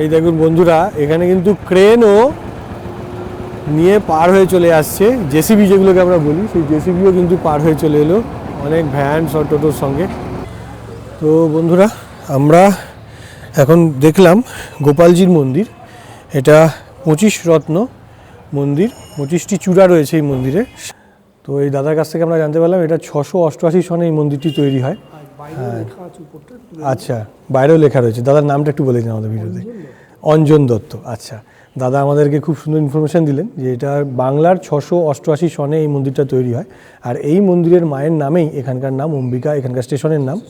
এই দেখুন বন্ধুরা, এখানে কিন্তু ক্রেনও নিয়ে পার হয়ে চলে আসছে। জেসিবি যেগুলোকে আমরা বলি, সেই জেসিবিও কিন্তু পার হয়ে চলে এলো। অনেক ভ্যান সব টোটোর সঙ্গে। তো বন্ধুরা, আমরা এখন দেখলাম গোপালজির মন্দির। এটা পঁচিশ রত্ন মন্দির, পঁচিশটি চূড়া রয়েছে এই মন্দিরে। তো এই দাদার কাছ থেকে আমরা জানতে পারলাম, এটা ছশো অষ্টআশি সনে এই মন্দিরটি তৈরি হয়। আচ্ছা বাইরেও লেখা রয়েছে। দাদার নামটা একটু বলে দিন আমাদের ভিডিওতে। অঞ্জন দত্ত আচ্ছা। দাদা আমাদেরকে খুব সুন্দর ইনফরমেশন দিলেন যে এটা বাংলার ছশো অষ্টআশি সনে এই মন্দিরটা তৈরি হয়। আর এই মন্দিরের মায়ের নামেই এখানকার নাম অম্বিকা এখানকার স্টেশনের নাম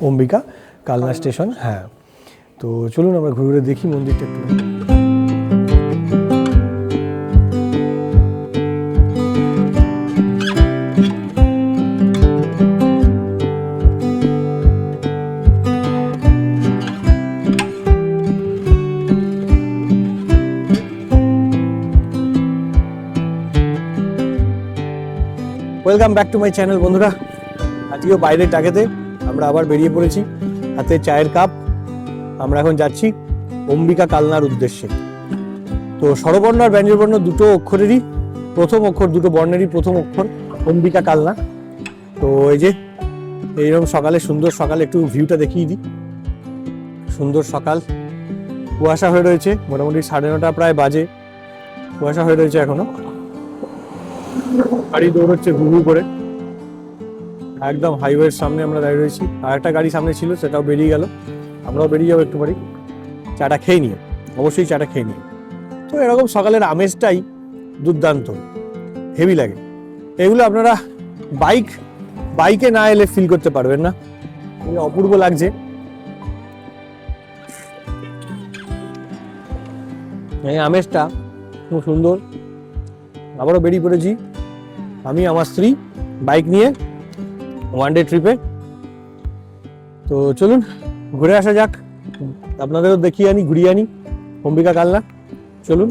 অম্বিকা কালনা স্টেশন। হ্যাঁ। তো চলুন আমরা ঘুরে ঘুরে দেখি মন্দিরটা একটু। Welcome back to my channel বন্ধুরা। আজকেও বাইরের টাকেতে আমরা আবার বেরিয়ে পড়েছি। হাতে চায়ের কাপ আমরা এখন যাচ্ছি অম্বিকা কালনার উদ্দেশ্যে। তো স্বরবর্ণ আর ব্যঞ্জনবর্ণ দুটো অক্ষরেরই প্রথম অক্ষর, দুটো বর্ণেরই প্রথম অক্ষর অম্বিকা কালনা। তো এই যে, এইরকম সকালে, সুন্দর সকালে একটু ভিউটা দেখিয়ে দিই। সুন্দর সকাল। কুয়াশা হয়ে রয়েছে, মোটামুটি সাড়ে নটা প্রায় বাজে। কুয়াশা হয়ে রয়েছে এখনও। গাড়ি দৌড়চ্ছে ঘু ঘু করে। একদম হাইওয়ের সামনে আমরা দাঁড়িয়ে রয়েছি। আর একটা গাড়ি সামনে ছিল, সেটাও বেরিয়ে গেল। আমরাও বেরিয়ে যাব একটু বাড়ি চাটা খেয়ে নিয়ে, অবশ্যই চাটা খেয়ে নিয়ে। তো এরকম সকালের আমেজটাই দুর্দান্ত। হেভি লাগে। এগুলো আপনারা বাইক বাইকে না এলে ফিল করতে পারবেন না। অপূর্ব লাগছে। এই আমেজটা খুব সুন্দর। আবারও বেরিয়ে পড়েছি। আমি, আমার স্ত্রী, বাইক নিয়ে ওয়ান ডে ট্রিপে তো চলুন, ঘুরে আসা যাক। আপনাদেরও দেখিয়ে আনি, ঘুরিয়ে আনি, অম্বিকা কালনা। চলুন।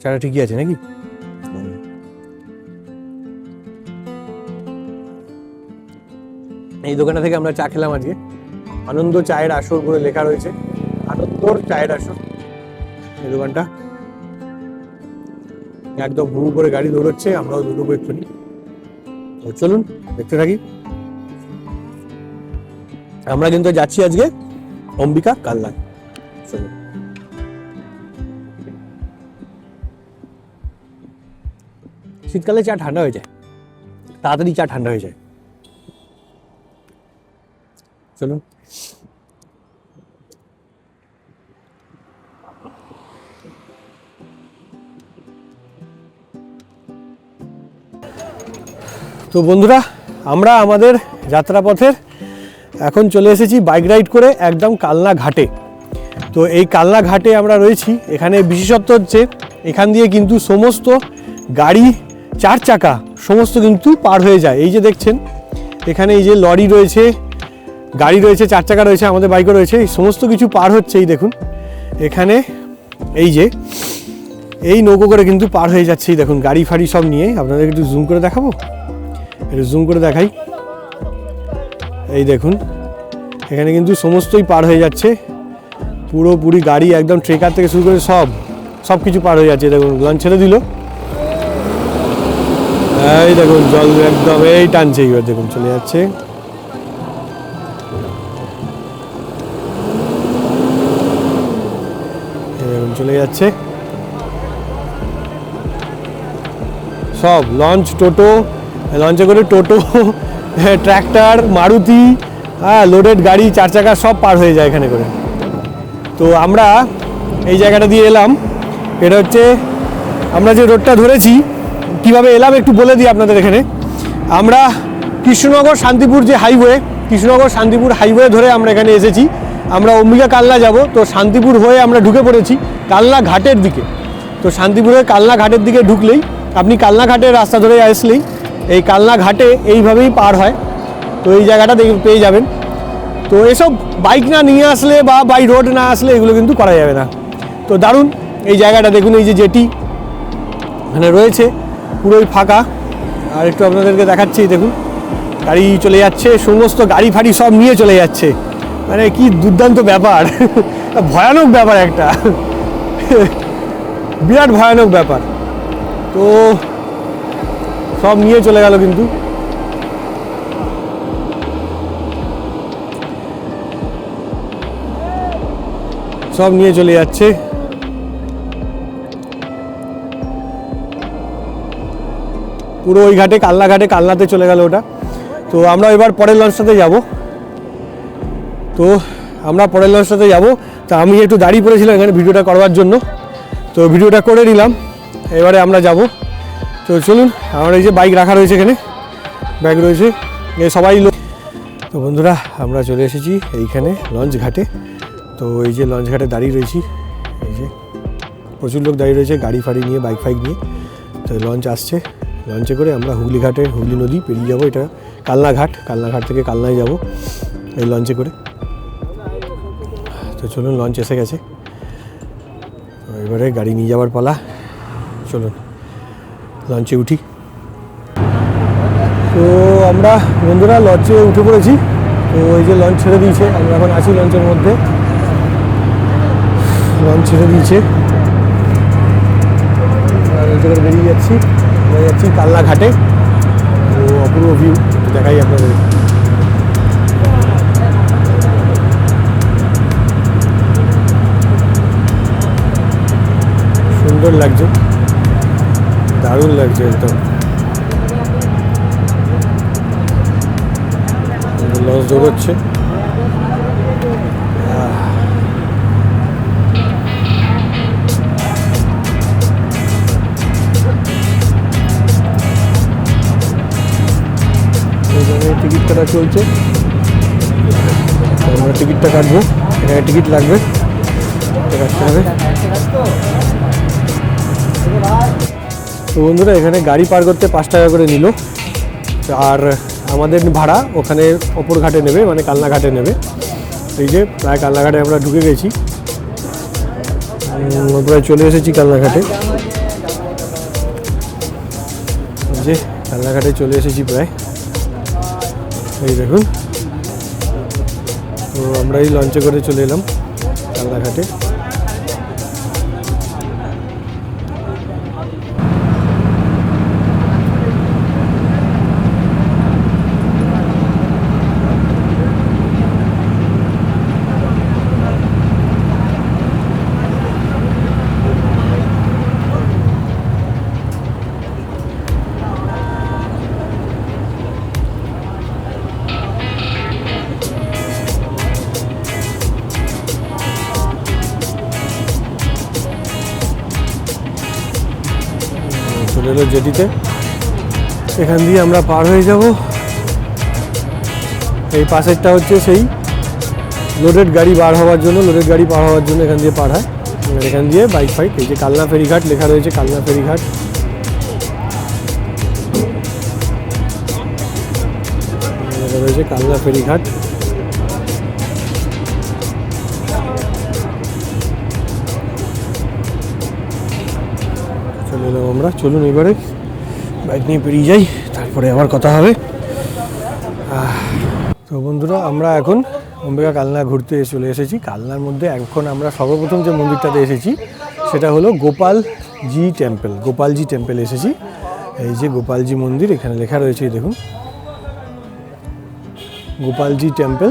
চাটা ঠিকই আছে নাকি? এই দোকানটা থেকে আমরা চা খেলাম আজকে। আনন্দ চায়ের আসর করে লেখা রয়েছে। আনন্দর চায়ের আসর এই দোকানটা। একদম হু করে গাড়ি দৌড়চ্ছে, আমরাও দৌড়বো একটুখানি। তো চলুন, দেখতে থাকি। আমরা কিন্তু যাচ্ছি আজকে অম্বিকা কাল্লা চলুন। শীতকালে চা ঠান্ডা হয়ে যায়। তাড়াতাড়ি চা ঠান্ডা হয়ে যায়। চলুন। তো বন্ধুরা, আমরা আমাদের যাত্রাপথের এখন চলে এসেছি বাইক রাইড করে একদম কালনা ঘাটে। তো এই কালনা ঘাটে আমরা রয়েছি। এখানে বিশেষত্ব হচ্ছে, এখান দিয়ে কিন্তু সমস্ত গাড়ি চার চাকা, সমস্ত কিন্তু পার হয়ে যায়। এই যে দেখছেন, এখানে এই যে লরি রয়েছে, গাড়ি রয়েছে, চার চাকা রয়েছে, আমাদের বাইকও রয়েছে। এই সমস্ত কিছু পার হচ্ছে, এই দেখুন। এখানে এই যে, এই নৌকো করে কিন্তু পার হয়ে যাচ্ছে, এই দেখুন, গাড়ি ফাড়ি সব নিয়ে। আপনাদের একটু জুম করে দেখাবো? একটু জুম করে দেখাই। এই দেখুন, এখানে কিন্তু সমস্তই পার হয়ে যাচ্ছে। পুরোপুরি গাড়ি একদম ট্রেকার থেকে শুরু করে সব সব কিছু পার হয়ে যাচ্ছে। দেখুন লঞ্চ ছেড়ে দিল। এই দেখুন, জল একদম এই টানছে, এইবার দেখুন, চলে যাচ্ছে। চলে যাচ্ছে। সব লঞ্চ টোটো লঞ্চে করে টোটো ট্র্যাক্টর, মারুতি হ্যাঁ লোডেড গাড়ি, চার চাকা সব পার হয়ে যায় এখানে করে। তো আমরা এই জায়গাটা দিয়ে এলাম। এটা হচ্ছে, আমরা যে রোডটা ধরেছি, কীভাবে এলাম একটু বলে দিই আপনাদের এখানে। আমরা কৃষ্ণনগর শান্তিপুর যে হাইওয়ে কৃষ্ণনগর শান্তিপুর হাইওয়ে ধরে আমরা এখানে এসেছি। আমরা অম্বিকা কালনা যাব, তো শান্তিপুর হয়ে আমরা ঢুকে পড়েছি কালনা ঘাটের দিকে। তো শান্তিপুরের কালনা ঘাটের দিকে ঢুকলেই, আপনি কালনা ঘাটের রাস্তা ধরে আসলেই এই কালনা ঘাটে এইভাবেই পার হয়। তো এই জায়গাটা দেখে পেয়ে যাবেন। তো এসব বাইক না নিয়ে আসলে বা বাই রোড না আসলে এগুলো কিন্তু করা যাবে না। তো দারুণ এই জায়গাটা দেখুন, এই যে জেটি এখানে রয়েছে, পুরোই ফাঁকা। আর একটু আপনাদেরকে দেখাচ্ছি, দেখুন, গাড়ি চলে যাচ্ছে, সমস্ত গাড়ি ফাড়ি সব নিয়ে চলে যাচ্ছে। মানে কি দুর্দান্ত ব্যাপার। ভয়ানক ব্যাপার একটা। বিরাট ভয়ানক ব্যাপার। তো সব নিয়ে চলে গেল কিন্তু। সব নিয়ে চলে যাচ্ছে। পুরো ওই ঘাটে, কালনা ঘাটে, কালনাতে চলে গেল ওটা। তো আমরা এবার পরের লঞ্চটাতে যাব। তো আমরা পরের লঞ্চটাতে যাব। তা আমি একটু দাঁড়িয়ে পড়েছিলাম এখানে ভিডিওটা করবার জন্য। তো ভিডিওটা করে নিলাম। এবারে আমরা যাব। তো চলুন, আমার এই যে বাইক রাখা রয়েছে এখানে ব্যাগ রয়েছে সবাই লোক তো বন্ধুরা, আমরা চলে এসেছি এইখানে লঞ্চ ঘাটে। তো এই যে লঞ্চ ঘাটে দাঁড়িয়ে রয়েছি, এই যে প্রচুর লোক দাঁড়িয়ে রয়েছে গাড়ি ফাড়ি নিয়ে বাইক ফাইক নিয়ে। তো লঞ্চ আসছে, লঞ্চে করে আমরা হুগলি ঘাটে, হুগলি নদী পেরিয়ে যাব, এটা কালনা ঘাট কালনা ঘাট থেকে কালনায় যাব, এই লঞ্চে করে। তো চলুন, লঞ্চ এসে গেছে। এবারে গাড়ি নিয়ে যাওয়ার পালা, চলুন। লঞ্চে উঠি। তো আমরা বন্ধুরা লঞ্চে উঠে পড়েছি। তো এই যে লঞ্চ ছেড়ে দিয়েছে, আমরা এখন আছি লঞ্চের মধ্যে। লঞ্চ ছেড়ে দিয়েছে। বেরিয়ে যাচ্ছি। আমরা যাচ্ছি কালনা ঘাটে তো অপূর্ব ভিউ দেখাই আপনাদের। সুন্দর লাগছে। দারুণ লাগছে একদম। লঞ্চ দৌড়চ্ছে। টিকিট কাটা চলছে। আমরা টিকিটটা কাটবো। এখানে টিকিট লাগবে। কাটতে হবে। তো বন্ধুরা, এখানে গাড়ি পার করতে পাঁচ টাকা করে নিল। আর আমাদের ভাড়া ওখানে অপর ঘাটে নেবে মানে কালনাঘাটে নেবে। এই যে প্রায় কালনাঘাটে আমরা ঢুকে গেছি। প্রায় চলে এসেছি কালনাঘাটে যে কালনাঘাটে চলে এসেছি প্রায়। এই দেখুন। তো আমরা এই লঞ্চে করে চলে এলাম কালনা ঘাটে জেটিতে। এখান দিয়ে আমরা পার হয়ে যাব। এই পাশেরটা হচ্ছে সেই লোডেড গাড়ি বার হওয়ার জন্য লোডেড গাড়ি পার হওয়ার জন্য এখান দিয়ে পার হয়। এখান দিয়ে বাইক ফাইক এই যে কালনা ফেরিঘাট লেখা রয়েছে, কালনা ফেরিঘাট। রয়েছে কালনা ফেরিঘাট। চলে আমরা। চলুন এবারে বাইক নিয়ে বেরিয়ে যাই, তারপরে আবার কথা হবে। তো বন্ধুরা, আমরা এখন অম্বিকা কালনা ঘুরতে চলে এসেছি। কালনার মধ্যে এখন আমরা সর্বপ্রথম যে মন্দিরটাতে এসেছি, সেটা হলো গোপাল জি টেম্পল। গোপালজি টেম্পল এসেছি। এই যে গোপালজি মন্দির, এখানে লেখা রয়েছে দেখুন। গোপালজি টেম্পল,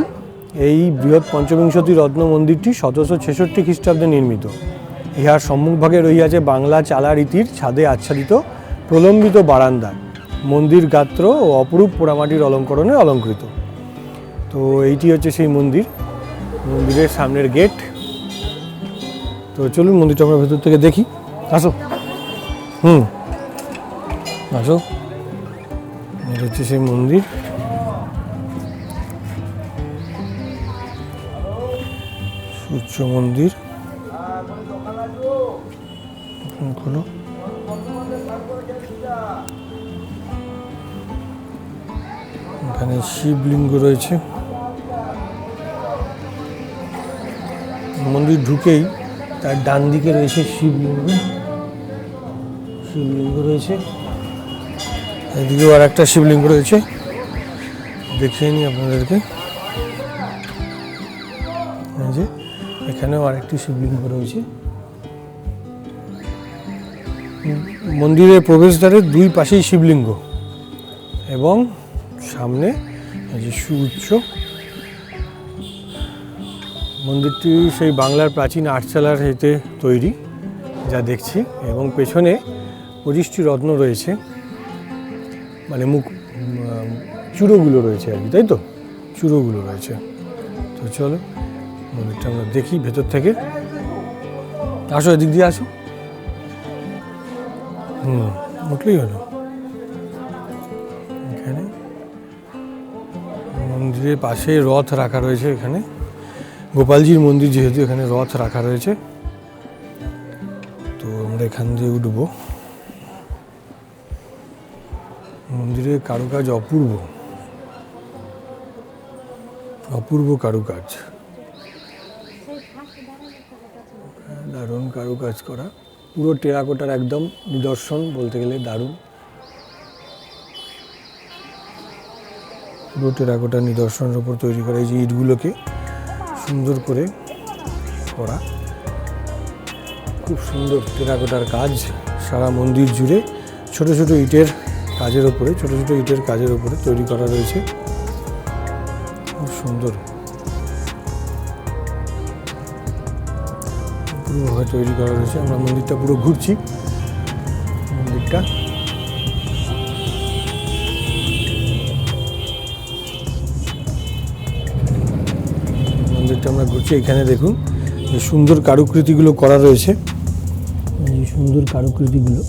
এই বৃহৎ পঞ্চবিংশতি রত্ন মন্দিরটি সতেরোশো ছেষট্টি খ্রিস্টাব্দে নির্মিত। ইহার সম্মুখভাগে রহিয়াছে বাংলা চালা রীতির ছাদে আচ্ছাদিত প্রলম্বিত বারান্দা, মন্দির গাত্র ও অপরূপ পোড়ামাটির অলঙ্করণে অলঙ্কৃত। তো এইটি হচ্ছে সেই মন্দির, মন্দিরের সামনের গেট। তো চলুন মন্দিরটা আমরা ভেতর থেকে দেখি। আসো। হুম। আসো। হচ্ছে সেই মন্দির। সূর্য মন্দির। খোলো এখানে শিবলিঙ্গ রয়েছে। মন্দির ঢুকেই তার ডান দিকে রয়েছে শিবলিঙ্গ। শিবলিঙ্গ রয়েছে। এদিকেও আর একটা শিবলিঙ্গ রয়েছে। দেখিয়ে নিই আপনাদেরকে। যে, এখানেও আরেকটি শিবলিঙ্গ রয়েছে। মন্দিরের প্রবেশদ্বারের দুই পাশেই শিবলিঙ্গ এবং সামনে যে সুউচ্চ মন্দিরটি সেই বাংলার প্রাচীন আটচালার হেতে তৈরি, যা দেখছি, এবং পেছনে পঁচিশটি রত্ন রয়েছে। মানে মুখ চূড়োগুলো রয়েছে আর কি, তাই তো? চূড়োগুলো রয়েছে। তো চলো, মন্দিরটা আমরা দেখি ভেতর থেকে। আসো এদিক দিয়ে আসো। হুম উঠলেই হলো। এখানে মন্দিরের পাশে রথ রাখা রয়েছে এখানে। গোপালজির মন্দির যেহেতু এখানে রথ রাখা রয়েছে, তো আমরা এখান দিয়ে উঠবো। মন্দিরের কারুকাজ অপূর্ব। অপূর্ব কারুকাজ। দারুণ কারুকাজ করা। পুরো টেরাকোটার একদম নিদর্শন বলতে গেলে দারুণ। পুরো টেরাকোটার নিদর্শনের উপর তৈরি করা এই যে ইটগুলোকে সুন্দর করে করা। খুব সুন্দর টেরাকোটার কাজ, সারা মন্দির জুড়ে ছোট ছোট ইটের কাজের ওপরে ছোট ছোট ইটের কাজের ওপরে তৈরি করা রয়েছে। খুব সুন্দর। পুরোভাবে তৈরি করা রয়েছে। আমরা মন্দিরটা পুরো ঘুরছি। মন্দিরটা। মন্দিরটা আমরা ঘুরছি এখানে দেখুন। যে সুন্দর কারুকৃতিগুলো করা রয়েছে। এই সুন্দর কারুকৃতিগুলো।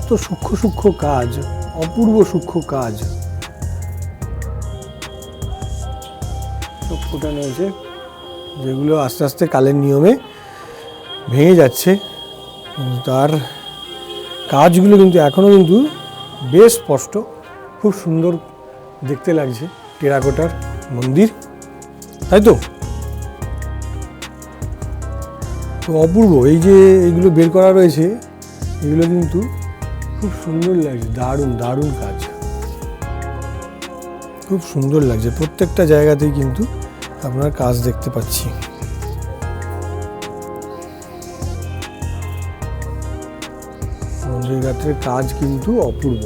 এত সূক্ষ্ম সূক্ষ্ম কাজ, অপূর্ব সূক্ষ্ম কাজ। ফোটানো হয়েছে যেগুলো আস্তে আস্তে কালের নিয়মে ভেঙে যাচ্ছে। কিন্তু তার কাজগুলো কিন্তু এখনও কিন্তু বেশ স্পষ্ট, খুব সুন্দর দেখতে লাগছে টেরাকোটার মন্দির, তাই তো? তো অপূর্ব, এই যে এগুলো বের করা রয়েছে, এগুলো কিন্তু খুব সুন্দর লাগছে, দারুণ দারুণ কাজ। খুব সুন্দর লাগছে, প্রত্যেকটা জায়গাতেই কিন্তু আপনার কাজ দেখতে পাচ্ছি। মন্দির কাজ কিন্তু অপূর্ব।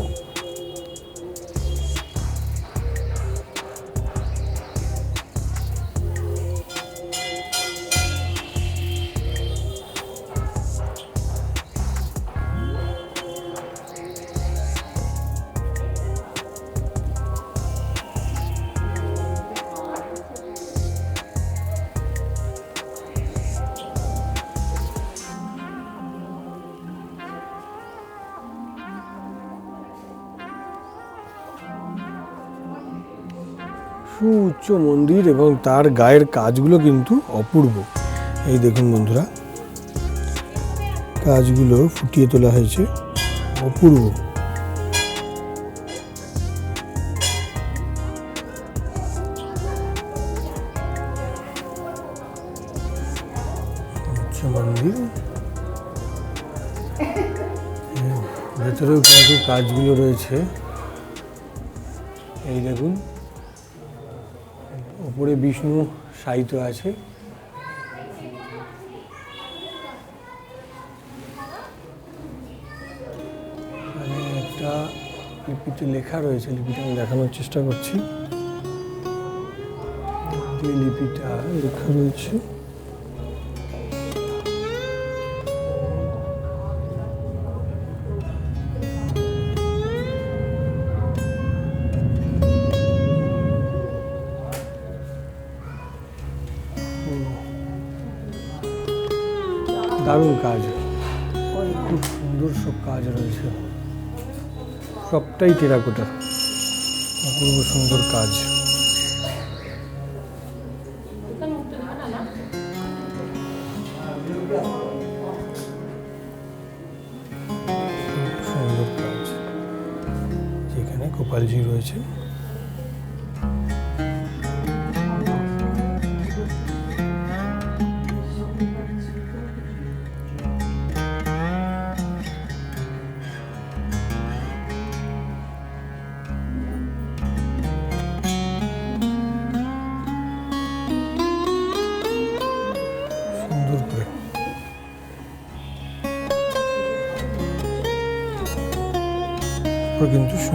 সুউচ্চ মন্দির এবং তার গায়ের কাজগুলো কিন্তু অপূর্ব। এই দেখুন বন্ধুরা কাজগুলো ফুটিয়ে তোলা হয়েছে। অপূর্ব। উচ্চ মন্দির। হুম, ভেতরেও কিন্তু কাজগুলো রয়েছে। এই দেখুন। উপরে বিষ্ণু সাহিত্য আছে। একটা লিপিতে লেখা রয়েছে, লিপিটা আমি দেখানোর চেষ্টা করছি। লিপিটা লেখা রয়েছে। কাজ। খুব সুন্দর সব কাজ রয়েছে। সবটাই টেরাকোটার। অপূর্ব সুন্দর কাজ। সুন্দর কাজ। যেখানে গোপালজি রয়েছে।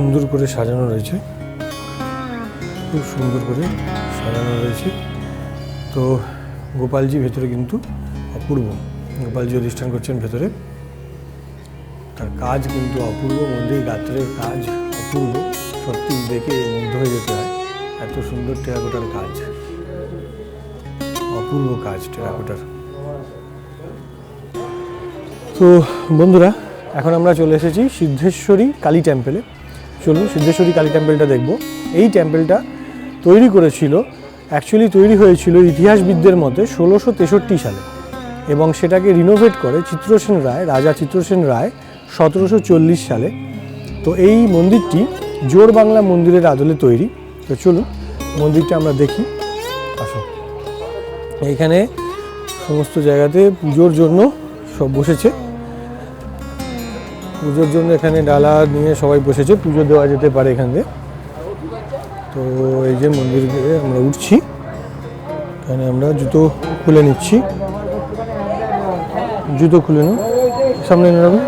সুন্দর করে সাজানো রয়েছে। খুব সুন্দর করে সাজানো রয়েছে। তো গোপালজি ভেতরে কিন্তু অপূর্ব। গোপালজি অধিষ্ঠান করছেন ভেতরে। তার কাজ কিন্তু অপূর্ব। মন্দির, গাত্রের কাজ অপূর্ব। সত্যি দেখে মুগ্ধ হয়ে যেতে হয়। এত সুন্দর টেরাকোটার কাজ। অপূর্ব কাজ টেরাকোটার। তো বন্ধুরা, এখন আমরা চলে এসেছি সিদ্ধেশ্বরী কালী টেম্পেলে। চলুন সিদ্ধেশ্বরী কালী টেম্পেলটা দেখব। এই টেম্পেলটা তৈরি করেছিল অ্যাকচুয়ালি তৈরি হয়েছিল ইতিহাসবিদদের মতে ষোলোশো তেষট্টি সালে এবং সেটাকে রিনোভেট করে চিত্রসেন রায়, রাজা চিত্রসেন রায় সতেরোশো চল্লিশ সালে। তো এই মন্দিরটি জোর বাংলা মন্দিরের আদলে তৈরি। তো চলুন মন্দিরটা আমরা দেখি। আসুন। এইখানে সমস্ত জায়গাতে পুজোর জন্য সব বসেছে। পুজোর জন্য এখানে ডালা নিয়ে সবাই বসেছে। পুজো দেওয়া যেতে পারে এখান। দিয়ে তো এই যে মন্দিরে আমরা উঠছি। এখানে আমরা জুতো খুলে নিচ্ছি। জুতো খুলে নিন সামনে রাখুন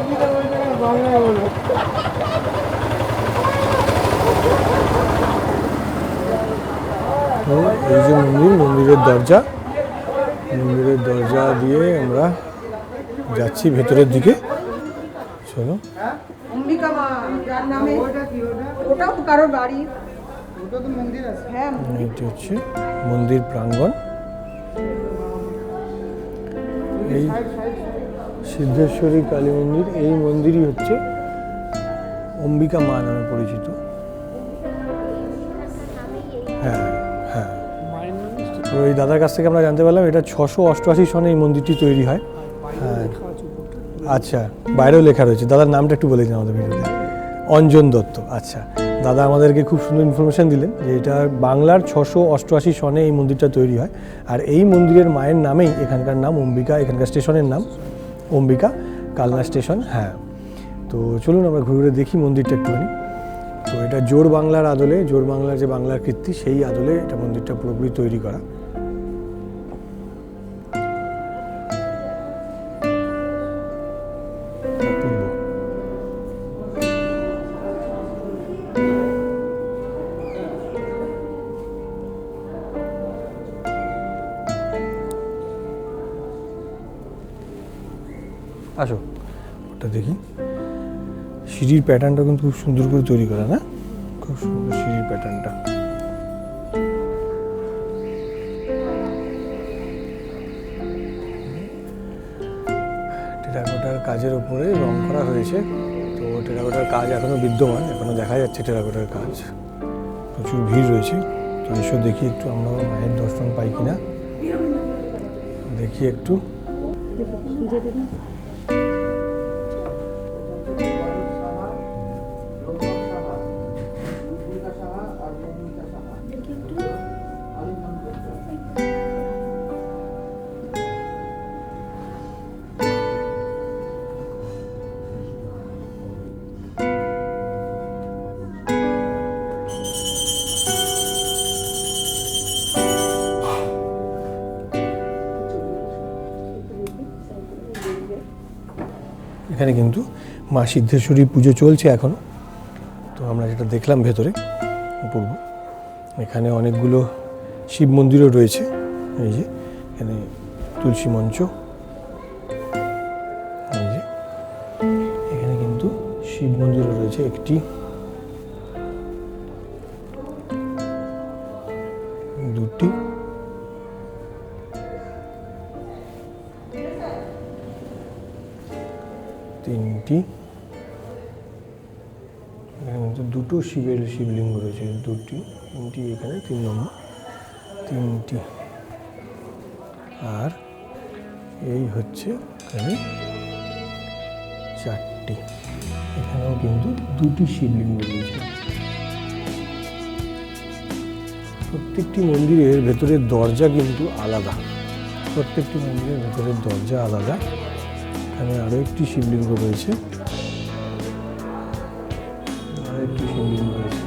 এই যে মন্দির, মন্দিরের দরজা। মন্দিরের দরজা দিয়ে আমরা যাচ্ছি ভেতরের দিকে। চলো অম্বিকা মা যার নামে? ওটাও তো কারোর বাড়ি। হ্যাঁ এটি হচ্ছে মন্দির প্রাঙ্গণ। এই সিদ্ধেশ্বরী কালী মন্দির এই মন্দিরই হচ্ছে অম্বিকা মা নামে পরিচিত। হ্যাঁ হ্যাঁ। তো এই দাদার কাছ থেকে আমরা জানতে পারলাম এটা ছশো অষ্টআশি সনে এই মন্দিরটি তৈরি হয় হ্যাঁ। আচ্ছা বাইরেও লেখা রয়েছে। দাদার নামটা একটু বলে দিন আমাদের ভিডিওতে। অঞ্জন দত্ত আচ্ছা। দাদা আমাদেরকে খুব সুন্দর ইনফরমেশান দিলেন যে এটা বাংলার ছশো অষ্টআশি সনে এই মন্দিরটা তৈরি হয়। আর এই মন্দিরের মায়ের নামেই এখানকার নাম অম্বিকা, এখানকার স্টেশনের নাম অম্বিকা, কালনা স্টেশন হ্যাঁ। তো চলুন আমরা ঘুরে ঘুরে দেখি মন্দিরটা একটুখানি। তো এটা জোর বাংলার আদলে জোর বাংলার যে বাংলার কীর্তি, সেই আদলে এটা মন্দিরটা পুরোপুরি তৈরি করা। দেখি। সিঁড়ির প্যাটার্নটা কিন্তু খুব সুন্দর করে তৈরি করা, না? খুব সুন্দর সিঁড়ির প্যাটার্নটা টেরাকোটার কাজের উপরে রং করা হয়েছে। তো টেরাকোটার কাজ এখনও বিদ্যমান, এখনও দেখা যাচ্ছে টেরাকোটার কাজ। প্রচুর ভিড় রয়েছে। তো এসব দেখি একটু আমরাও মায়ের দর্শন পাই কিনা। দেখি একটু। এখানে কিন্তু মা সিদ্ধেশ্বরী পুজো চলছে এখনও তো আমরা যেটা দেখলাম ভেতরে অপূর্ব এখানে অনেকগুলো শিব মন্দিরও রয়েছে। এই যে, এখানে তুলসী মঞ্চ। এই যে, এখানে কিন্তু শিব মন্দিরও রয়েছে। একটি তিনটি। এখানে দুটো শিবের শিবলিঙ্গ রয়েছে, দুটি। তিনটি এখানে, তিন নম্বর। তিনটি। আর এই হচ্ছে এখানে চারটি। এখানেও কিন্তু দুটি শিবলিঙ্গ রয়েছে। প্রত্যেকটি মন্দিরের ভেতরের দরজা কিন্তু আলাদা। প্রত্যেকটি মন্দিরের ভেতরের দরজা আলাদা। এখানে আরও একটি শিবলিঙ্গ রয়েছে। রয়েছে।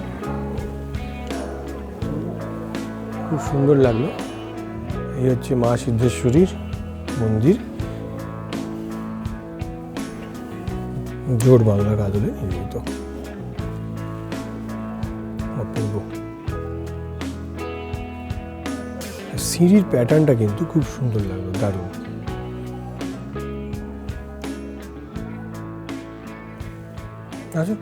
খুব সুন্দর লাগল। এই হচ্ছে মা সিদ্ধেশ্বরীর মন্দির। জোর বাংলার আদলে নির্মিত। অপূর্ব সিঁড়ির প্যাটার্নটা কিন্তু খুব সুন্দর লাগল, দারুণ। আসো